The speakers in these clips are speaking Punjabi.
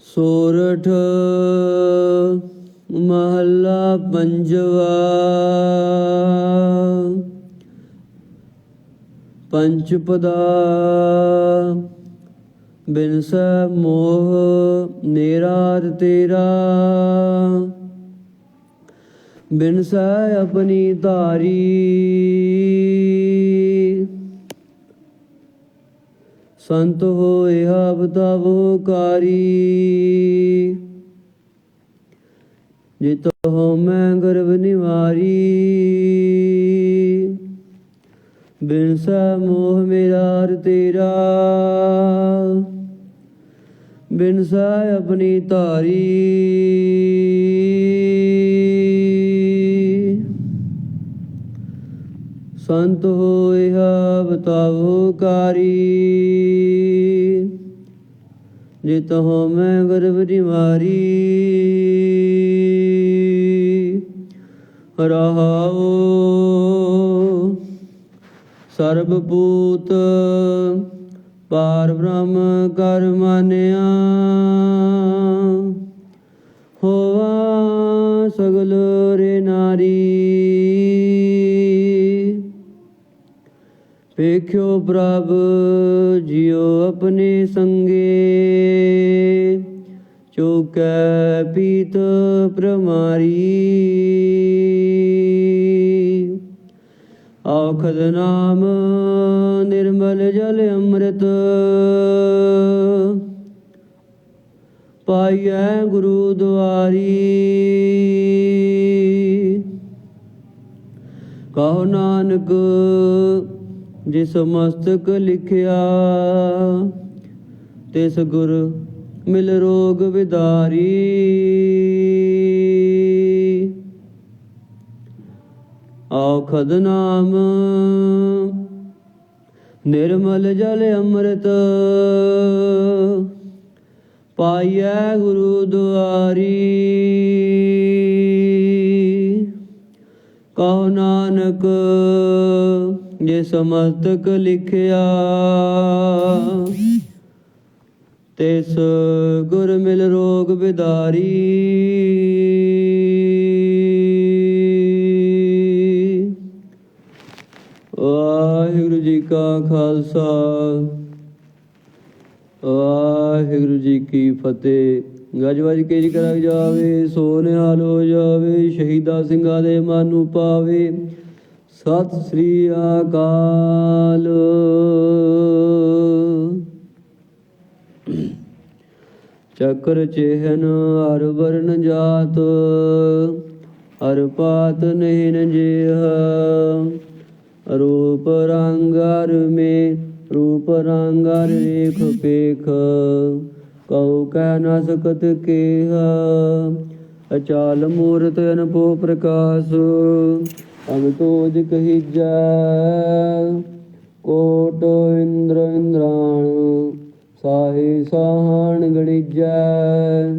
ਸੋਰਠ ਮਹੱਲਾ ਪੰਜਵਾ। ਪੰਚ ਪਦਾ ਬਿਨਸੈ ਮੋਹ ਨਿਰਾਤ ਤੇਰਾ। ਬਿਨਸੈ ਆਪਣੀ ਧਾਰੀ। ਸੰਤ ਹੋਇ ਬਤਾਵੋ ਕਾਰੀ ਜਿਤ ਹੋ ਮੈਂ ਗਰਭ ਨਿਵਾਰੀ। ਬਿਨ ਸਾ ਮੋਹ ਮੇਰਾ ਤੇਰਾ। ਬਿਨ ਸਾ ਆਪਣੀ ਧਾਰੀ। ਸੰਤ ਹੋਇ ਬਤਾਵੋ ਕਾਰੀ। ਜਿਤ ਹੋ ਮੈਂ ਗਰਭ ਮਾਰੀ ਰਹਾਉ ਸਰਬ ਭੂਤ ਪਾਰ ਬ੍ਰਹਮ ਕਰ ਮਾਨਿਆ। ਹੋਆ ਸਗਲ ਰੇ ਨਾਰੀ। ਵੇਖਿਓ ਪ੍ਰਭ, ਜਿਉ ਆਪਣੇ ਸੰਗੇ। ਚੋਕੈ ਪੀਤ ਪ੍ਰਮਾਰੀ। ਆਖਦ ਨਾਮ ਨਿਰਮਲ ਜਲ ਅੰਮ੍ਰਿਤ। ਪਾਈਐ ਗੁਰੂ ਦੁਆਰੀ। ਕਹੋ ਨਾਨਕ ਜਿਸ ਮਸਤਕ ਲਿਖਿਆ, ਤਿਸ ਗੁਰ ਮਿਲ ਰੋਗ ਵਿਦਾਰੀ। ਆਖਦ ਨਾਮ ਨਿਰਮਲ ਜਲ ਅੰਮ੍ਰਿਤ, ਪਾਈਐ ਗੁਰੂ ਦੁਆਰੀ। ਕਹੋ ਨਾਨਕ ਜੇ ਸਮਸਤਕ ਲਿਖਿਆ। ਤਿਸ ਗੁਰ ਮਿਲ ਰੋਗ ਬਿਦਾਰੀ। ਵਾਹਿਗੁਰੂ ਜੀ ਕਾ ਖਾਲਸਾ। ਵਾਹਿਗੁਰੂ ਜੀ ਕੀ ਫਤਿਹ। ਗੱਜ ਵੱਜ ਕੇ ਜੀ ਕਰਾ ਜਾਵੇ ਸੋ ਨਿਹਾਲ ਹੋ ਜਾਵੇ, ਸ਼ਹੀਦਾਂ ਸਿੰਘਾਂ ਦੇ ਮਨ ਨੂੰ ਪਾਵੇ। ਸਤਿ ਸ੍ਰੀ ਅਕਾਲ। ਚੱਕਰ ਚਿਹਨ ਹਰ ਵਰਨ ਜਾਤ, ਹਰ ਪਾਤ ਨਹਿਨ ਨਜਿਹ ਰੂਪ ਰੰਗ ਮੇ, ਰੂਪ ਰੰਗ ਰੇਖ ਪੇਖ। ਕਉ ਕਹਿ ਨ ਸਕਤ ਕੇਹ। ਅਚਾਲ ਮੂਰਤ ਅਨਪੋ ਪ੍ਰਕਾਸ਼। ਅਮ ਤੋਜ ਕਹੀਜੈ, ਕੋਟ ਇੰਦਰ ਇੰਦਰਾਣ, ਸਾਹੇ ਸਾਹਣ ਗਣਿਜੈ।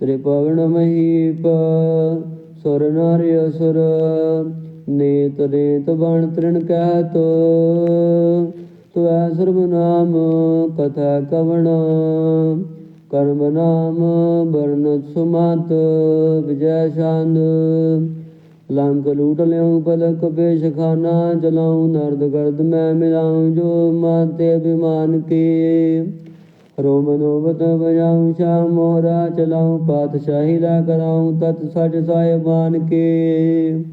ਤ੍ਰਿਪਵਨ ਮਹੀਪ, ਸੁਰ ਨਰ ਅਸੁਰ, ਨੇਤ ਨੇਤ ਬਣ ਤ੍ਰਿਣ ਕਹਿਤ ਤੁਐ ਸਰਬ ਨਾਮ, ਕਥਾ ਕਵਣ, ਕਰਮ ਨਾਮ ਬਰਨਤ ਸੁਮਤ, ਵਿਜੈ ਛੰਦ। ਲੰਕ ਲੂਟ ਲਿਉ ਪਲਕ ਪੇਸ਼ ਖਾਨਾ ਚਲਾਉ, ਨਰਦ ਗਰਦ ਮੈਂ ਮਿਲਾਉ, ਜੋ ਮਾਤੇ ਅਭਿਮਾਨ ਕੇ। ਰੋਮ ਨੋਬਤ ਸ਼ਾ ਮੋਹਰਾ ਚਲਾਉ, ਪਾਤਸ਼ਾਹੀ ਲਾ ਕਰਾਉ, ਤਤ ਸਚ ਸਾਹਿਬਾਨ ਕੇ।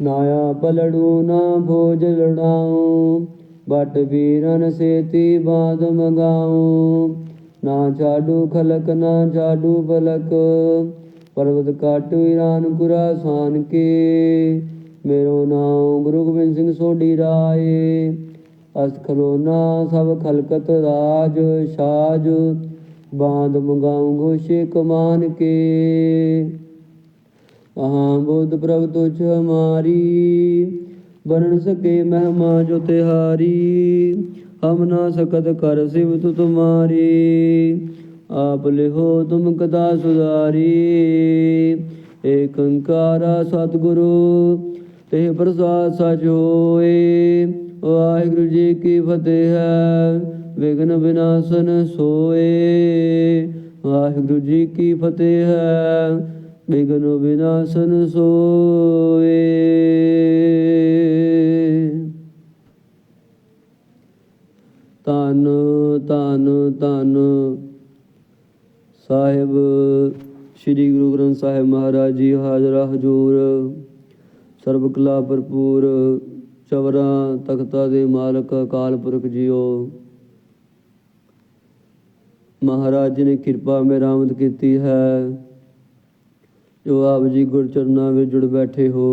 ਨਾਇਆ ਪਲੜੂ ਨਾ ਭੋਜ ਲੜਾਉ ਬਟ ਵੀਰਨ ਸੇਤੀ ਬਾਦ ਮਗਾਉ। ਨਾ ਛਾਡੂ ਖਲਕ, ਨਾ ਛਾਡੂ ਬਲਕ ਪਰਵਤ ਕਾਟੂ ਈਰਾਨ ਕੁਰਾਸਾਨ ਕੇ ਮੇਰੋ ਨਾਮ ਗੁਰੂ ਗੋਬਿੰਦ ਸਿੰਘ ਸੋਢੀ ਰਾਏ। ਅਸਤ ਖਲੋਨਾ ਸਭ ਖਲਕਤ ਰਾਜ ਸਾਜ। ਬਾਂਦ ਮੰਗਾਉ ਘੋਸ਼ੇ ਕਮਾਨ ਕੇ ਅਹਾਂ ਬੁੱਧ ਪ੍ਰਭ ਤੁਛ ਹਮਾਰੀ। ਬਰਨ ਸਕੇ ਮਹਿਮਾ ਜੋ ਤਿਹਾਰੀ। ਹਮ ਨਾ ਸਕਤ ਕਰ ਸਿਵ ਸਿਵਤ ਤੁਮਾਰੀ ਆਪ ਲਿਹੋ ਤੁਮ ਕਦਾ ਸੁਧਾਰੀ। ਏਕ ਓੰਕਾਰਾ ਸਤਿਗੁਰੂ, ਤੇ ਪ੍ਰਸਾਦ ਸਚ ਹੋਏ। ਵਾਹਿਗੁਰੂ ਜੀ ਕੀ ਫਤਿਹ ਹੈ ਵਿਗਨ ਵਿਨਾਸ਼ਨ ਸੋਏ। ਵਾਹਿਗੁਰੂ ਜੀ ਕੀ ਫਤਿਹ ਹੈ ਵਿਗਨ ਵਿਨਾਸ਼ਨ ਸੋਏ। ਤਨ ਤਨ ਤਨ ਸਾਹਿਬ, ਸ੍ਰੀ ਗੁਰੂ ਗ੍ਰੰਥ ਸਾਹਿਬ ਮਹਾਰਾਜ ਜੀ, ਹਾਜ਼ਰਾ ਹਜੂਰ ਸਰਬ ਕਲਾ ਭਰਪੂਰ, ਚਵਰਾ ਤਖਤਾ ਦੇ ਮਾਲਕ, ਅਕਾਲ ਪੁਰਖ ਜੀਓ। ਮਹਾਰਾਜ ਜੀ ਨੇ ਕਿਰਪਾ ਮੇਰਾਮਦ ਕੀਤੀ ਹੈ, ਜੋ ਆਪ ਜੀ ਗੁਰਚਰਨਾਂ ਵਿੱਚ ਜੁੜ ਬੈਠੇ ਹੋ।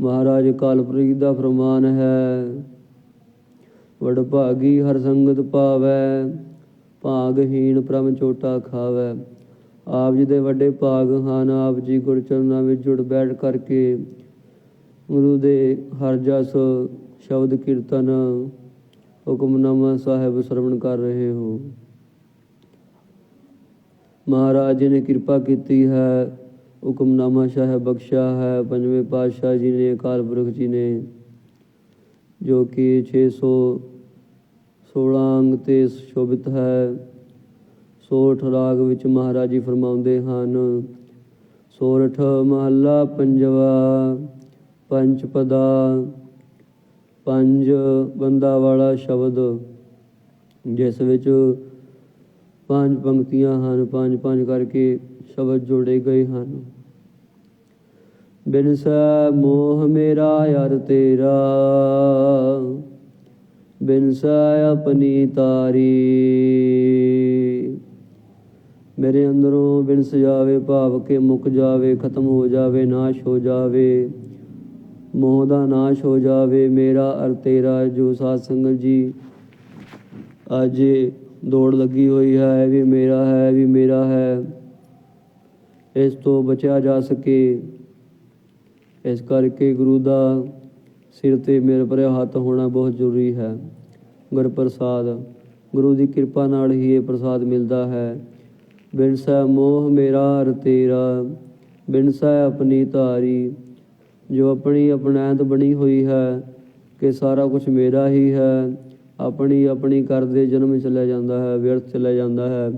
ਮਹਾਰਾਜ, ਅਕਾਲ ਦਾ ਫਰਮਾਨ ਹੈ ਵਡ ਭਾਗੀ ਹਰ ਸੰਗਤ ਪਾਵੈ ਭਾਗਹੀਣ ਪ੍ਰਮ ਚੋਟਾ ਖਾਵੈ। ਆਪ ਜੀ ਦੇ ਵੱਡੇ ਭਾਗ ਹਨ, ਆਪ ਜੀ ਗੁਰ ਵਿੱਚ ਜੁੜ ਬੈਠ ਕਰਕੇ ਗੁਰੂ ਦੇ ਹਰ ਜਸ ਸ਼ਬਦ ਕੀਰਤਨ ਹੁਕਮਨਾਮਾ ਸਾਹਿਬ ਸਰਵਣ ਕਰ ਰਹੇ ਹੋ। ਮਹਾਰਾਜ ਜੀ ਨੇ ਕਿਰਪਾ ਕੀਤੀ ਹੈ ਹੁਕਮਨਾਮਾ ਸਾਹਿਬ ਬਖਸ਼ਿਆ ਹੈ, ਪੰਜਵੇਂ ਪਾਤਸ਼ਾਹ ਜੀ ਨੇ, ਅਕਾਲ ਪੁਰਖ ਜੀ ਨੇ, ਜੋ ਕਿ 616 ਅੰਗ ਤੇ ਸ਼ੋਭਿਤ ਹੈ। ਸੋਠ ਰਾਗ ਵਿੱਚ ਮਹਾਰਾਜ ਜੀ ਫਰਮਾਉਂਦੇ ਹਨ, ਸੋਰਠ ਮਹੱਲਾ ਪੰਜਵਾ, ਪੰਜ ਪਦਾ, ਪੰਜ ਬੰਦਾ ਵਾਲਾ ਸ਼ਬਦ, ਜਿਸ ਵਿੱਚ ਪੰਜ ਪੰਕਤੀਆਂ ਹਨ, ਪੰਜ ਪੰਜ ਕਰਕੇ ਸ਼ਬਦ ਜੋੜੇ ਗਏ ਹਨ। ਬਿਨਸੈ ਮੋਹ ਮੇਰਾ ਯਾਰ ਤੇਰਾ ਬਿਨਸੈ ਆਪਣੀ ਤਾਰੀ। ਮੇਰੇ ਅੰਦਰੋਂ ਬਿਨਸ ਜਾਵੇ ਭਾਵ ਕੇ ਮੁੱਕ ਜਾਵੇ, ਖਤਮ ਹੋ ਜਾਵੇ, ਨਾਸ਼ ਹੋ ਜਾਵੇ। ਮੋਹ ਦਾ ਨਾਸ਼ ਹੋ ਜਾਵੇ, ਮੇਰਾ ਅਰ ਤੇਰਾ ਜੋ ਸਾਧ ਸੰਗਤ ਜੀ, ਅੱਜ ਦੌੜ ਲੱਗੀ ਹੋਈ ਹੈ ਵੀ ਮੇਰਾ ਹੈ ਵੀ ਮੇਰਾ ਹੈ। ਇਸ ਤੋਂ ਬਚਿਆ ਜਾ ਸਕੇ। ਇਸ ਕਰਕੇ ਗੁਰੂ ਦਾ ਸਿਰ ਤੇ ਮੇਰੇ ਪਰ ਹੱਥ ਹੋਣਾ ਬਹੁਤ ਜ਼ਰੂਰੀ ਹੈ। ਗੁਰ ਪ੍ਰਸਾਦ ਗੁਰੂ ਦੀ ਕਿਰਪਾ ਨਾਲ ਹੀ ਇਹ ਪ੍ਰਸਾਦ ਮਿਲਦਾ ਹੈ। ਬਿਨਸੈ ਮੋਹ ਮੇਰਾ ਹਰ ਤੇਰਾ ਬਿਨਸੈ ਆਪਣੀ ਧਾਰੀ, ਜੋ ਆਪਣੀ ਅਪਣੈਤ ਬਣੀ ਹੋਈ ਹੈ, ਕਿ ਸਾਰਾ ਕੁਝ ਮੇਰਾ ਹੀ ਹੈ। ਆਪਣੀ ਆਪਣੀ ਕਰਦੇ ਜਨਮ ਚਲਾ ਜਾਂਦਾ ਹੈ, ਵਿਅਰਥ ਚਲਾ ਜਾਂਦਾ ਹੈ।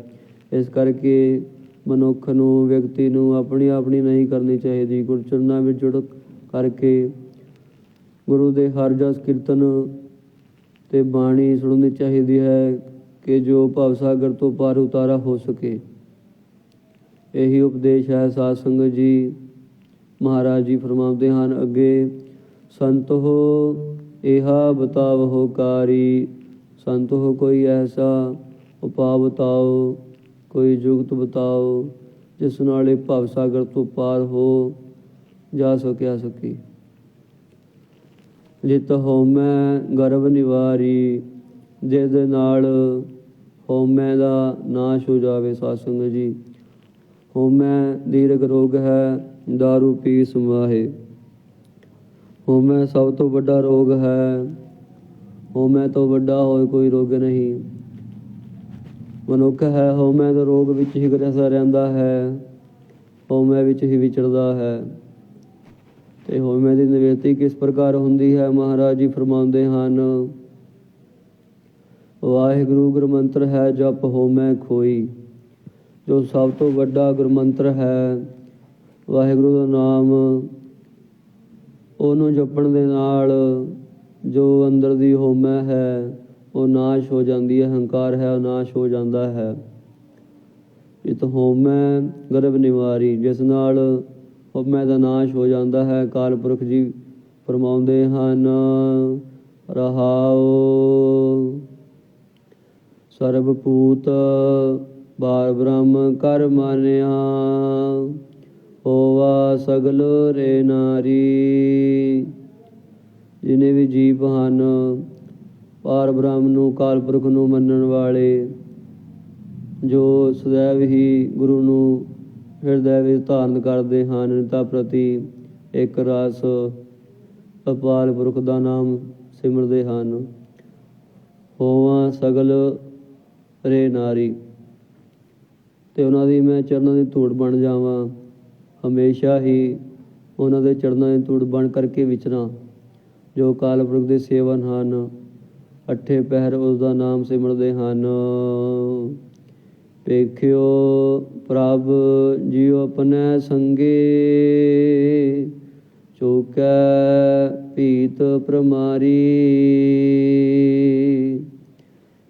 ਇਸ ਕਰਕੇ ਮਨੁੱਖ ਨੂੰ, ਵਿਅਕਤੀ ਨੂੰ ਆਪਣੀ ਆਪਣੀ ਨਹੀਂ ਕਰਨੀ ਚਾਹੀਦੀ। ਗੁਰਚਰਨਾਂ ਵਿੱਚ ਜੁੜ ਕਰਕੇ ਗੁਰੂ ਦੇ ਹਰ ਜਸ ਕੀਰਤਨ ਤੇ ਬਾਣੀ ਸੁਣਨੀ ਚਾਹੀਦੀ ਹੈ ਕਿ ਜੋ ਭਵ ਸਾਗਰ ਤੋਂ ਪਾਰ ਉਤਾਰਾ ਹੋ ਸਕੇ। ਇਹੀ ਉਪਦੇਸ਼ ਹੈ ਸਾਧ ਸੰਗਤ ਜੀ। ਮਹਾਰਾਜ ਜੀ ਫਰਮਾਉਂਦੇ ਹਨ, ਅੱਗੇ ਸੰਤ ਹੋ ਇਹਾ ਬਤਾਵਹੁ ਕਾਰੀ, ਸੰਤ ਹੋ ਕੋਈ ਐਸਾ ਉਪਾਅ ਬਤਾਓ, ਕੋਈ ਜੁਗਤ ਬਤਾਓ, ਜਿਸ ਨਾਲ ਇਹ ਭਵ ਸਾਗਰ ਤੋਂ ਪਾਰ ਹੋ ਜਾ ਸਕਿਆ ਸਕੀ। ਜਿਤ ਹੋਮੈ ਗਰਭ ਨਿਵਾਰੀ ਜਿਸ ਦੇ ਨਾਲ ਹੋਮੈ ਦਾ ਨਾਸ਼ ਹੋ ਜਾਵੇ ਸਾਧ ਜੀ। ਹੋਮੈ ਦੀਰਗ ਰੋਗ ਹੈ दारू ਪੀ ਸਮਾਹੇ ਹੋਮੈ ਸਭ ਤੋਂ ਵੱਡਾ ਰੋਗ ਹੈ ਹੋਮੈ ਤੋਂ ਵੱਡਾ ਹੋਏ ਕੋਈ ਰੋਗ ਨਹੀਂ। ਮਨੁੱਖ ਹੈ ਹੋਮੈ ਦੇ ਰੋਗ ਵਿੱਚ ਹੀ ਗ੍ਰਸਾ ਰਹਿੰਦਾ ਹੈ ਹੋਮੈ ਵਿੱਚ ਹੀ ਵਿਚਰਦਾ ਹੈ। ਤੇ ਹੋਮੇ ਦੀ ਨਿਵਰਤੀ ਕਿਸ ਪ੍ਰਕਾਰ ਹੁੰਦੀ ਹੈ? ਮਹਾਰਾਜ ਜੀ ਫਰਮਾਉਂਦੇ ਹਨ, ਵਾਹਿਗੁਰੂ ਗੁਰਮੰਤਰ ਹੈ ਜਪ ਹੋਮੈ ਖੋਈ। ਜੋ ਸਭ ਤੋਂ ਵੱਡਾ ਗੁਰਮੰਤਰ ਹੈ, ਵਾਹਿਗੁਰੂ ਦਾ ਨਾਮ, ਉਹਨੂੰ ਜਪਣ ਦੇ ਨਾਲ ਜੋ ਅੰਦਰ ਦੀ ਹੋਮੈ ਹੈ, ਉਹ ਨਾਸ਼ ਹੋ ਜਾਂਦੀ ਹੈ, ਹੰਕਾਰ ਹੈ, ਉਹ ਨਾਸ਼ ਹੋ ਜਾਂਦਾ ਹੈ। ਇਤ ਹੋਮੈ ਗਰਭ ਨਿਵਾਰੀ, ਜਿਸ ਨਾਲ ਹਉਮੈ ਦਾ ਨਾਸ਼ ਹੋ ਜਾਂਦਾ ਹੈ। ਕਾਲ ਪੁਰਖ ਜੀ ਫਰਮਾਉਂਦੇ ਹਨ ਰਹਾਉ ਸਰਬ ਪੂਤ ਬਾਰ ਬ੍ਰਹਮ ਕਰ ਮਾਨਿਆ, ਹੋਵਾ ਸਗਲ ਰੇ ਨਾਰੀ। ਜਿਨੇ ਵੀ ਜੀਵ ਹਨ ਪਾਰ ਬ੍ਰਹਮ ਨੂੰ ਕਾਲ ਪੁਰਖ ਨੂੰ ਮੰਨਣ ਵਾਲੇ, ਜੋ ਸदैव ਹੀ ਗੁਰੂ ਨੂੰ ਹਿਰਦੇ ਵਿੱਚ ਧਾਰਨ ਕਰਦੇ ਹਨ। ਤਾਂ ਪ੍ਰਤੀ ਇੱਕ ਰਸ ਅਪਾਲ ਪੁਰਖ ਦਾ ਨਾਮ ਸਿਮਰਦੇ ਹਨ। ਹੋਵਾਂ ਸਗਲ ਰੇ ਨਾਰੀ। ਤੇ ਉਹਨਾਂ ਦੀ ਮੈਂ ਚਰਨਾਂ ਦੀ ਧੂੜ ਬਣ ਜਾਵਾਂ। ਹਮੇਸ਼ਾ ਹੀ ਉਹਨਾਂ ਦੇ ਚਰਨਾਂ ਦੀ ਧੂੜ ਬਣ ਕਰਕੇ ਵਿਚਰਾਂ, ਜੋ ਕਾਲ ਪੁਰਖ ਦੇ ਸੇਵਨ ਹਨ, ਅੱਠੇ ਪਹਿਰ ਉਸ ਦਾ ਨਾਮ ਸਿਮਰਦੇ ਹਨ। ਵੇਖਿਓ ਪ੍ਰਭ ਜੀਉ ਆਪਣੇ ਸੰਗੇ। ਚੋਕੈ ਪੀਤ ਪ੍ਰਮਾਰੀ।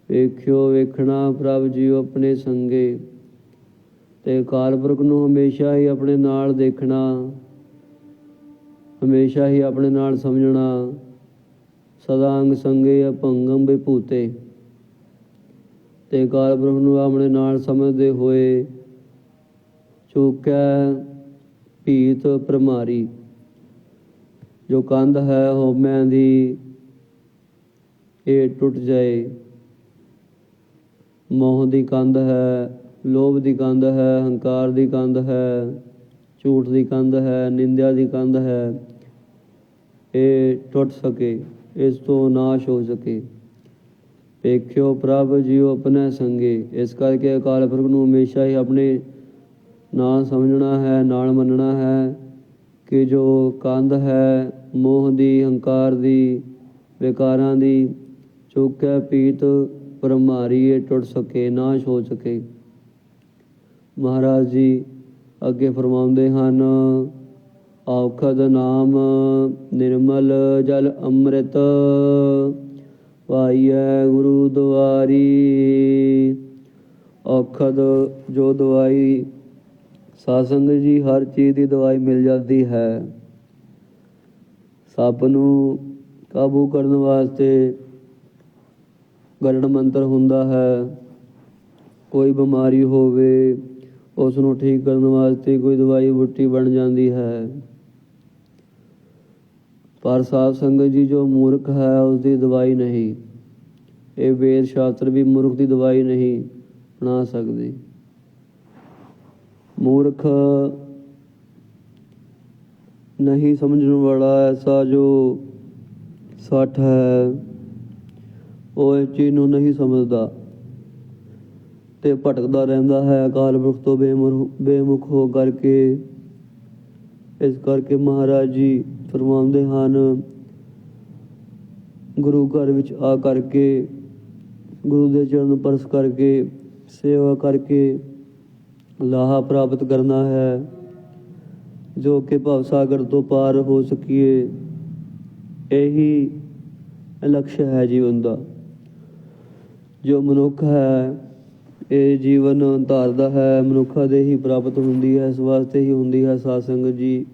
ਵੇਖਿਓ, ਵੇਖਣਾ ਪ੍ਰਭ ਜੀਉ ਆਪਣੇ ਸੰਗੇ। ਤੇ ਕਾਲਪੁਰਖ ਨੂੰ ਹਮੇਸ਼ਾ ਹੀ ਆਪਣੇ ਨਾਲ ਦੇਖਣਾ, ਹਮੇਸ਼ਾ ਹੀ ਆਪਣੇ ਨਾਲ ਸਮਝਣਾ। ਸਦਾ ਅੰਗ ਸੰਗੇ ਅਪੰਗਮ ਵਿਭੂਤੇ ਤੇ ਕਾਲ ਬ੍ਰਹਮ ਨੂੰ ਆਪਣੇ ਨਾਲ ਸਮਝਦੇ ਹੋਏ ਚੁੱਕੈ ਭੀਤ ਪ੍ਰਮਾਰੀ ਜੋ ਕੰਧ ਹੈ ਹੋਮਿਆਂ ਦੀ, ਇਹ ਟੁੱਟ ਜਾਏ। ਮੋਹ ਦੀ ਕੰਧ ਹੈ, ਲੋਭ ਦੀ ਕੰਧ ਹੈ, ਹੰਕਾਰ ਦੀ ਕੰਧ ਹੈ, ਝੂਠ ਦੀ ਕੰਧ ਹੈ, ਨਿੰਦਿਆ ਦੀ ਕੰਧ ਹੈ। ਇਹ ਟੁੱਟ ਸਕੇ, ਇਸ ਤੋਂ ਨਾਸ਼ ਹੋ ਸਕੇ। ਵੇਖਿਓ ਪ੍ਰਭ ਜੀਉ ਆਪਣੇ ਸੰਗੇ। ਇਸ ਕਰਕੇ ਅਕਾਲ ਪੁਰਖ ਨੂੰ ਹਮੇਸ਼ਾ ਹੀ ਆਪਣੇ ਨਾਲ ਸਮਝਣਾ ਹੈ, ਨਾਲ ਮੰਨਣਾ ਹੈ ਕਿ ਜੋ ਕੰਧ ਹੈ, ਮੋਹ ਦੀ, ਹੰਕਾਰ ਦੀ, ਵਿਕਾਰਾਂ ਦੀ, ਚੁੱਕੈ ਪੀਤ ਪਰਮਾਰੀ ਟੁੱਟ ਸਕੇ, ਨਾਸ਼ ਹੋ ਸਕੇ। ਮਹਾਰਾਜ ਜੀ ਅੱਗੇ ਫਰਮਾਉਂਦੇ ਹਨ, ਔਖਦ ਨਾਮ ਨਿਰਮਲ ਜਲ ਅੰਮ੍ਰਿਤ। ਪਾਈਐ ਗੁਰੂ ਦੁਆਰੀ। ਔਖਦ ਜੋ ਦਵਾਈ, ਸਾਸੰਗ ਜੀ ਹਰ ਚੀਜ਼ ਦੀ ਦਵਾਈ ਮਿਲ ਜਾਂਦੀ ਹੈ। ਸੱਪ ਨੂੰ ਕਾਬੂ ਕਰਨ ਵਾਸਤੇ ਗਰੜ ਮੰਤਰ ਹੁੰਦਾ ਹੈ। ਕੋਈ ਬਿਮਾਰੀ ਹੋਵੇ, ਉਸ ਨੂੰ ਠੀਕ ਕਰਨ ਵਾਸਤੇ ਕੋਈ ਦਵਾਈ ਬੁੱਟੀ ਬਣ ਜਾਂਦੀ ਹੈ। ਪਰ ਸਾਧ ਸੰਗਤ ਜੀ ਜੋ ਮੂਰਖ ਹੈ ਉਸ ਦੀ ਦਵਾਈ ਨਹੀਂ। ਇਹ ਵੇਦ ਸ਼ਾਸਤਰ ਵੀ ਮੂਰਖ ਦੀ ਦਵਾਈ ਨਹੀਂ ਬਣਾ ਸਕਦੀ। ਮੂਰਖ ਨਹੀਂ ਸਮਝਣ ਵਾਲਾ ਐਸਾ ਜੋ ਸੱਠ ਹੈ, ਉਹ ਇਸ ਚੀਜ਼ ਨੂੰ ਨਹੀਂ ਸਮਝਦਾ। ਤੇ ਭਟਕਦਾ ਰਹਿੰਦਾ ਹੈ, ਅਕਾਲ ਪੁਰਖ ਤੋਂ ਬੇਮੁਰ ਬੇਮੁਖ ਹੋ ਕਰਕੇ ਇਸ ਕਰਕੇ ਮਹਾਰਾਜ ਜੀ ਫਰਮਾਉਂਦੇ ਹਨ, ਗੁਰੂ ਘਰ ਵਿੱਚ ਆ ਕਰਕੇ, ਗੁਰੂ ਦੇ ਚਰਨ ਪਰਸ ਕਰਕੇ, ਸੇਵਾ ਕਰਕੇ ਲਾਹਾ ਪ੍ਰਾਪਤ ਕਰਨਾ ਹੈ, ਜੋ ਕਿ ਭਵ ਸਾਗਰ ਤੋਂ ਪਾਰ ਹੋ ਸਕੀਏ, ਇਹੀ ਲਕਸ਼ ਹੈ ਜੀਵਨ ਦਾ। ਜੋ ਮਨੁੱਖ ਹੈ ਇਹ ਜੀਵਨ ਧਾਰਦਾ ਹੈ, ਮਨੁੱਖਾਂ ਦੇ ਹੀ ਪ੍ਰਾਪਤ ਹੁੰਦੀ ਹੈ, ਇਸ ਵਾਸਤੇ ਹੀ ਹੁੰਦੀ ਹੈ ਸਾਧ ਸੰਗਤ ਜੀ।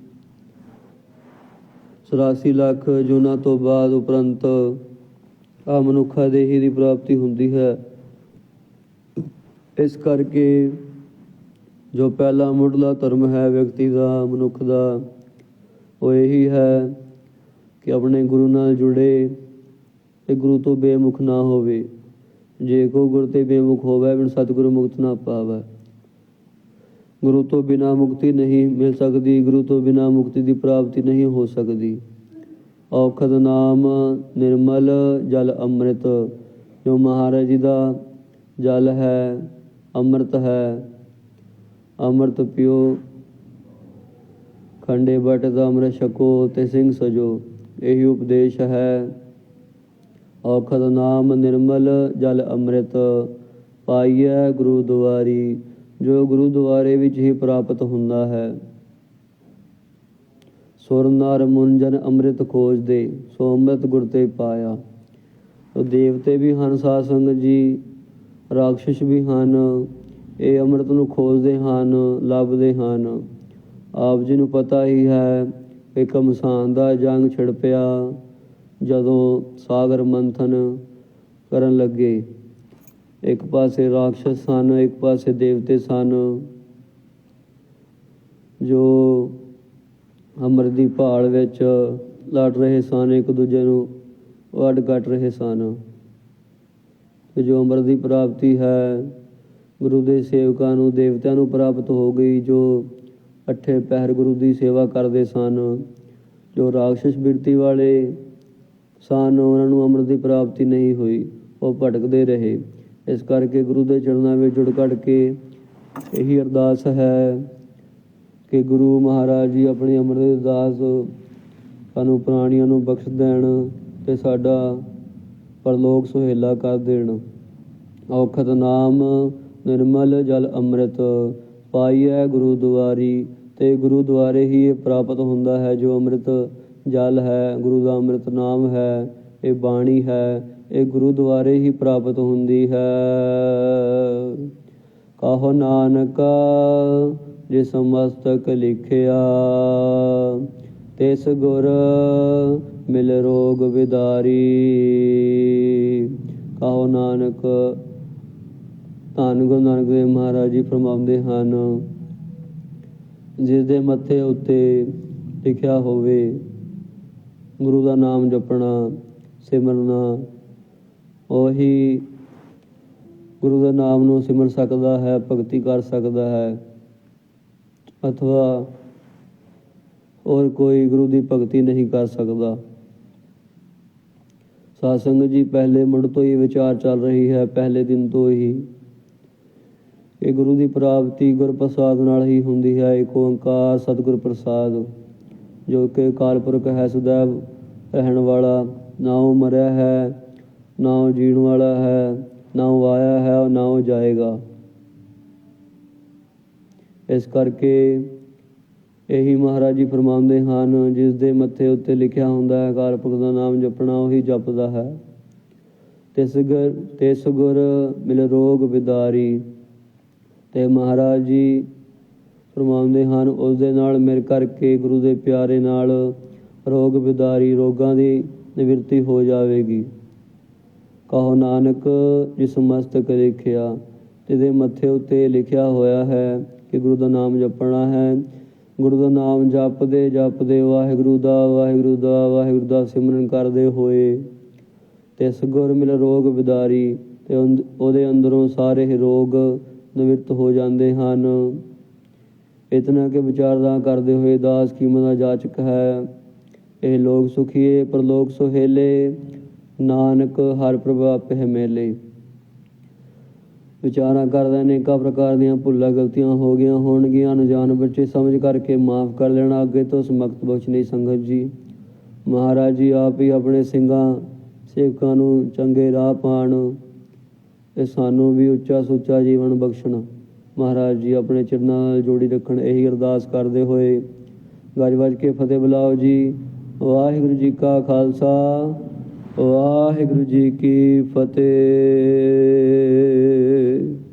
84 ਲੱਖ ਜੁਨਾ ਤੋਂ ਬਾਅਦ ਉਪਰੰਤ ਆ ਮਨੁੱਖਾਂ ਦੇ ਹੀ ਦੀ ਪ੍ਰਾਪਤੀ ਹੁੰਦੀ ਹੈ। ਇਸ ਕਰਕੇ ਜੋ ਪਹਿਲਾ ਮੁੱਢਲਾ ਧਰਮ ਹੈ, ਵਿਅਕਤੀ ਦਾ, ਮਨੁੱਖ ਦਾ, ਉਹ ਇਹੀ ਹੈ ਕਿ ਆਪਣੇ ਗੁਰੂ ਨਾਲ ਜੁੜੇ ਤੇ ਗੁਰੂ ਤੋਂ ਬੇਮੁਖ ਨਾ ਹੋਵੇ। ਜੇ ਕੋ ਗੁਰ ਤੇ ਬੇਮੁਖ ਹੋਵੇ, ਬਿਨ ਸਤਿਗੁਰੂ ਮੁਕਤ ਨਾ ਪਾਵੇ। ਗੁਰੂ ਤੋਂ ਬਿਨਾ ਮੁਕਤੀ ਨਹੀਂ ਮਿਲ ਸਕਦੀ, ਗੁਰੂ ਤੋਂ ਬਿਨਾ ਮੁਕਤੀ ਦੀ ਪ੍ਰਾਪਤੀ ਨਹੀਂ ਹੋ ਸਕਦੀ। ਔਖਦ ਨਾਮ ਨਿਰਮਲ ਜਲ ਅੰਮ੍ਰਿਤ, ਜੋ ਮਹਾਰਾਜ ਜੀ ਦਾ ਜਲ ਹੈ, ਅੰਮ੍ਰਿਤ ਹੈ। ਅੰਮ੍ਰਿਤ ਪਿਓ, ਖੰਡੇ ਬਟ ਦਾ ਅੰਮ੍ਰਿਤ ਛਕੋ ਤੇ ਸਿੰਘ ਸਜੋ। ਇਹੀ ਉਪਦੇਸ਼ ਹੈ। ਔਖਦ ਨਾਮ ਨਿਰਮਲ ਜਲ ਅੰਮ੍ਰਿਤ ਪਾਈਐ ਗੁਰੂ ਦੁਆਰੀ, ਜੋ ਗੁਰੂ ਦੁਆਰੇ ਵਿੱਚ ਹੀ ਪ੍ਰਾਪਤ ਹੁੰਦਾ ਹੈ। ਸੁਰ ਨਰ ਮੁੰਜਨ ਅੰਮ੍ਰਿਤ ਖੋਜਦੇ ਸੋ ਅੰਮ੍ਰਿਤ ਗੁਰ ਤੇ ਪਾਇਆ। ਉਹ ਦੇਵਤੇ ਵੀ ਹਨ, ਸਾਧ ਸੰਗਤ ਜੀ ਰਾਖਸ਼ ਵੀ ਹਨ, ਇਹ ਅੰਮ੍ਰਿਤ ਨੂੰ ਖੋਜਦੇ ਹਨ, ਲੱਭਦੇ ਹਨ। ਆਪ ਜੀ ਨੂੰ ਪਤਾ ਹੀ ਹੈ ਕਿ ਕਮਸਾਨ ਦਾ ਜੰਗ ਛਿੜ ਪਿਆ। ਜਦੋਂ ਸਾਗਰ ਮੰਥਨ ਕਰਨ ਲੱਗੇ, ਇੱਕ ਪਾਸੇ ਰਾਖਸ਼ ਸਨ, ਇੱਕ ਪਾਸੇ ਦੇਵਤੇ ਸਨ, ਜੋ ਅਮਰ ਦੀ ਭਾਲ ਵਿੱਚ ਲੜ ਰਹੇ ਸਨ, ਇੱਕ ਦੂਜੇ ਨੂੰ ਵੱਢ ਕੱਟ ਰਹੇ ਸਨ। ਤੇ ਜੋ ਅਮਰ ਦੀ ਪ੍ਰਾਪਤੀ ਹੈ, ਗੁਰੂ ਦੇ ਸੇਵਕਾਂ ਨੂੰ, ਦੇਵਤਿਆਂ ਨੂੰ ਪ੍ਰਾਪਤ ਹੋ ਗਈ, ਜੋ ਅੱਠੇ ਪਹਿਰ ਗੁਰੂ ਦੀ ਸੇਵਾ ਕਰਦੇ ਸਨ, ਜੋ ਰਾਖਸ਼ ਬਿਰਤੀ ਵਾਲੇ ਸਨ ਉਹਨਾਂ ਨੂੰ ਅੰਮ੍ਰਿਤ ਦੀ ਪ੍ਰਾਪਤੀ ਨਹੀਂ ਹੋਈ, ਉਹ ਭਟਕਦੇ ਰਹੇ। ਇਸ ਕਰਕੇ ਗੁਰੂ ਦੇ ਚਰਨਾਂ ਵਿੱਚ ਜੁੜ ਕੱਢ ਕੇ ਇਹੀ ਅਰਦਾਸ ਹੈ ਕਿ ਗੁਰੂ ਮਹਾਰਾਜ ਜੀ ਆਪਣੀ ਅੰਮ੍ਰਿਤ ਦਾਸ ਸਾਨੂੰ ਪ੍ਰਾਣੀਆਂ ਨੂੰ ਬਖਸ਼ ਦੇਣ ਤੇ ਸਾਡਾ ਪਰਲੋਕ ਸੁਹੇਲਾ ਕਰ ਦੇਣ। ਔਖਦ ਨਾਮ ਨਿਰਮਲ ਜਲ ਅੰਮ੍ਰਿਤ ਪਾਈਐ ਗੁਰੂ ਦੁਆਰੀ ਤੇ ਗੁਰੂ ਦੁਆਰੇ ਹੀ ਇਹ ਪ੍ਰਾਪਤ ਹੁੰਦਾ ਹੈ ਜੋ ਅੰਮ੍ਰਿਤ ਜਲ ਹੈ, ਗੁਰੂ ਦਾ ਅੰਮ੍ਰਿਤ ਨਾਮ ਹੈ, ਇਹ ਬਾਣੀ ਹੈ, ਇਹ ਗੁਰੂ ਦੁਆਰੇ ਹੀ ਪ੍ਰਾਪਤ ਹੁੰਦੀ ਹੈ। ਕਹੋ ਨਾਨਕ, ਜੇ ਮਸਤਕ ਲਿਖਿਆ, ਤਿਸ ਗੁਰ ਮਿਲ ਰੋਗ ਵਿਦਾਰੀ। ਕਹੋ ਨਾਨਕ, ਧੰਨ ਗੁਰੂ ਨਾਨਕ ਦੇਵ ਮਹਾਰਾਜ ਜੀ ਫਰਮਾਉਂਦੇ ਹਨ ਜਿਸ ਦੇ ਮੱਥੇ ਉੱਤੇ ਲਿਖਿਆ ਹੋਵੇ ਗੁਰੂ ਦਾ ਨਾਮ ਜਪਣਾ, ਸਿਮਰਨਾ, ਉਹੀ ਗੁਰੂ ਦਾ ਨਾਮ ਨੂੰ ਸਿਮਰ ਸਕਦਾ ਹੈ, ਭਗਤੀ ਕਰ ਸਕਦਾ ਹੈ। ਅਥਵਾ ਹੋਰ ਕੋਈ ਗੁਰੂ ਦੀ ਭਗਤੀ ਨਹੀਂ ਕਰ ਸਕਦਾ। ਸਾਧ ਜੀ, ਪਹਿਲੇ ਮੁੜ ਤੋਂ ਹੀ ਵਿਚਾਰ ਚੱਲ ਰਹੀ ਹੈ, ਪਹਿਲੇ ਦਿਨ ਤੋਂ ਹੀ। ਕਿ ਗੁਰੂ ਦੀ ਪ੍ਰਾਪਤੀ ਗੁਰ ਪ੍ਰਸਾਦ ਨਾਲ ਹੀ ਹੁੰਦੀ ਹੈ ਏਕ ਓੰਕਾਰ ਸਤਿਗੁਰ ਪ੍ਰਸਾਦ। ਜੋ ਕਿ ਕਾਲਪੁਰਖ ਹੈ ਸदैव ਰਹਿਣ ਵਾਲਾ, ਨਾ ਉਹ ਮਰਿਆ ਹੈ, ਨਾ ਉਹ ਜੀਣ ਵਾਲਾ ਹੈ, ਨਾ ਉਹ ਆਇਆ ਹੈ ਨਾ ਉਹ ਜਾਏਗਾ। ਇਸ ਕਰਕੇ ਇਹੀ ਮਹਾਰਾਜ ਜੀ ਫਰਮਾਉਂਦੇ ਹਨ, ਜਿਸ ਦੇ ਮੱਥੇ ਉੱਤੇ ਲਿਖਿਆ ਹੁੰਦਾ ਹੈ ਕਾਲਪੁਰਖ ਦਾ ਨਾਮ ਜਪਣਾ, ਉਹੀ ਜਪਦਾ ਹੈ। ਤਿਸ ਗੁਰ ਤਿਸ ਗੁਰ ਮਿਲ ਰੋਗ ਵਿਦਾਰੀ ਤੇ ਮਹਾਰਾਜ ਜੀ ਫਰਮਾਉਂਦੇ ਹਨ ਉਸ ਦੇ ਨਾਲ ਮਿਲ ਕਰਕੇ ਗੁਰੂ ਦੇ ਪਿਆਰੇ ਨਾਲ ਰੋਗ ਵਿਦਾਰੀ ਰੋਗਾਂ ਦੀ ਨਿਵਰਤੀ ਹੋ ਜਾਵੇਗੀ। ਕਹੋ ਨਾਨਕ, ਜਿਸ ਮਸਤਕ ਦੇਖਿਆ ਜਿਹਦੇ ਮੱਥੇ ਉੱਤੇ ਲਿਖਿਆ ਹੋਇਆ ਹੈ ਕਿ ਗੁਰੂ ਦਾ ਨਾਮ ਜਪਣਾ ਹੈ। ਗੁਰੂ ਦਾ ਨਾਮ ਜਪਦੇ ਜਪਦੇ ਵਾਹਿਗੁਰੂ ਦਾ ਵਾਹਿਗੁਰੂ ਦਾ ਵਾਹਿਗੁਰੂ ਦਾ ਸਿਮਰਨ ਕਰਦੇ ਹੋਏ ਤੇ ਸਗੁਰ ਮਿਲ ਰੋਗ ਵਿਦਾਰੀ ਤੇ ਉਹਦ- ਉਹਦੇ ਅੰਦਰੋਂ ਸਾਰੇ ਹੀ ਰੋਗ ਨਿਵਰਤ ਹੋ ਜਾਂਦੇ ਹਨ। ਇਤਨਾ ਕਿ ਵਿਚਾਰਦਾ ਕਰਦੇ ਹੋਏ ਦਾਸ ਕੀਮਤ ਦਾ ਜਾਚਕ ਹੈ। ਇਹ ਲੋਕ ਸੁਖੀਏ ਪਰਲੋਕ ਸੁਹੇਲੇ, ਨਾਨਕ ਹਰ ਪ੍ਰਭਾ ਪਹਿ ਮੇਲੇ। ਵਿਚਾਰਾਂ ਕਰਦਾ ਅਨੇਕਾਂ ਪ੍ਰਕਾਰ ਦੀਆਂ ਭੁੱਲਾਂ ਗਲਤੀਆਂ ਹੋ ਗਈਆਂ ਹੋਣਗੀਆਂ। ਅਣਜਾਣ ਬੱਚੇ ਸਮਝ ਕਰਕੇ ਮਾਫ ਕਰ ਲੈਣਾ, ਅੱਗੇ ਤੋਂ ਸਮਕਤ ਬਖਸ਼ਣੀ ਸੰਗਤ ਜੀ। ਮਹਾਰਾਜ ਜੀ ਆਪ ਹੀ ਆਪਣੇ ਸਿੰਘਾਂ, ਸੇਵਕਾਂ ਨੂੰ ਚੰਗੇ ਰਾਹ ਪਾਣ ਤੇ ਸਾਨੂੰ ਵੀ ਉੱਚਾ ਸੁੱਚਾ ਜੀਵਨ ਬਖਸ਼ਣ। ਮਹਾਰਾਜ ਜੀ ਆਪਣੇ ਚਰਨਾਂ ਨਾਲ ਜੋੜੀ ਰੱਖਣ ਇਹੀ ਅਰਦਾਸ ਕਰਦੇ ਹੋਏ, ਗੱਜ ਵੱਜ ਕੇ ਫਤਿਹ ਬੁਲਾਓ ਜੀ। ਵਾਹਿਗੁਰੂ ਜੀ ਕਾ ਖਾਲਸਾ, ਵਾਹਿਗੁਰੂ ਜੀ ਕੀ ਫਤਿਹ।